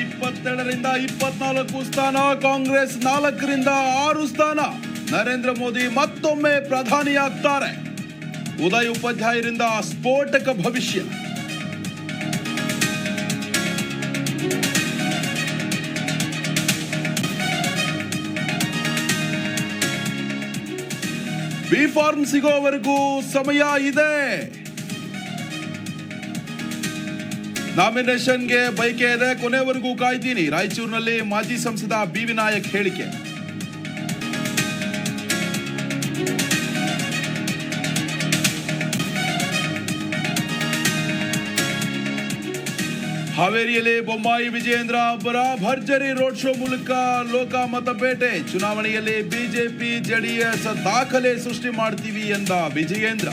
ಇಪ್ಪತ್ತೆರಡರಿಂದ ಇಪ್ಪತ್ನಾಲ್ಕು ಸ್ಥಾನ, ಕಾಂಗ್ರೆಸ್ ನಾಲ್ಕರಿಂದ ಆರು ಸ್ಥಾನ. ನರೇಂದ್ರ ಮೋದಿ ಮತ್ತೊಮ್ಮೆ ಪ್ರಧಾನಿಯಾಗ್ತಾರೆ. ಉದಯ್ ಉಪಾಧ್ಯಾಯರಿಂದ ಸ್ಫೋಟಕ ಭವಿಷ್ಯ. ಬಿ ಫಾರ್ಮ್ ಸಿಗೋವರೆಗೂ ಸಮಯ ಇದೆ. ನಾಮಿನೇಷನ್ಗೆ ಬೈಕೆ ಇದೆ ಕೊನೆವರೆಗೂ ಕಾಯ್ತೀನಿ ರಾಯಚೂರಿನಲ್ಲಿ ಮಾಜಿ ಸಂಸದ ಬಿ ವಿನಾಯಕ್ ಹೇಳಿಕೆ ಹಾವೇರಿಯಲ್ಲಿ ಬೊಮ್ಮಾಯಿ ವಿಜಯೇಂದ್ರ ಅವರ ಭರ್ಜರಿ ರೋಡ್ ಶೋ ಮೂಲಕ ಲೋಕಮತ ಬೇಟೆ ಚುನಾವಣೆಯಲ್ಲಿ ಬಿಜೆಪಿ ಜೆಡಿಎಸ್ ದಾಖಲೆ ಸೃಷ್ಟಿ ಮಾಡ್ತೀವಿ ಎಂದ ವಿಜಯೇಂದ್ರ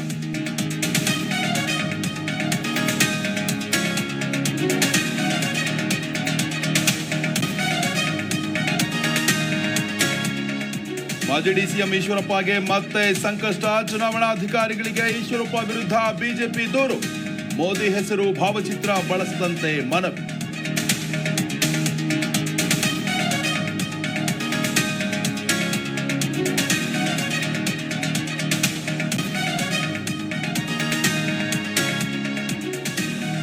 ಮಾಜಿ ಡಿಸಿಎಂ ಈಶ್ವರಪ್ಪಗೆ ಮತ್ತೆ ಸಂಕಷ್ಟ ಚುನಾವಣಾಧಿಕಾರಿಗಳಿಗೆ ಈಶ್ವರಪ್ಪ ವಿರುದ್ಧ ಬಿಜೆಪಿ ದೂರು. ಮೋದಿ ಹೆಸರು ಭಾವಚಿತ್ರ ಬಳಸದಂತೆ ಮನವಿ.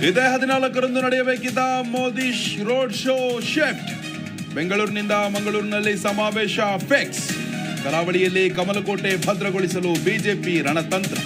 ಇದೇ ಹದಿನಾಲ್ಕರಂದು ನಡೆಯಬೇಕಿದ್ದ ಮೋದಿ ರೋಡ್ ಶೋ ಶಿಫ್ಟ್. ಬೆಂಗಳೂರಿನಿಂದ ಮಂಗಳೂರಿನಲ್ಲಿ ಸಮಾವೇಶ ಫಿಕ್ಸ್. ಕರಾವಳಿಯಲ್ಲಿ ಕಮಲಕೋಟೆ ಭದ್ರಗೊಳಿಸಲು ಬಿಜೆಪಿ ರಣತಂತ್ರ.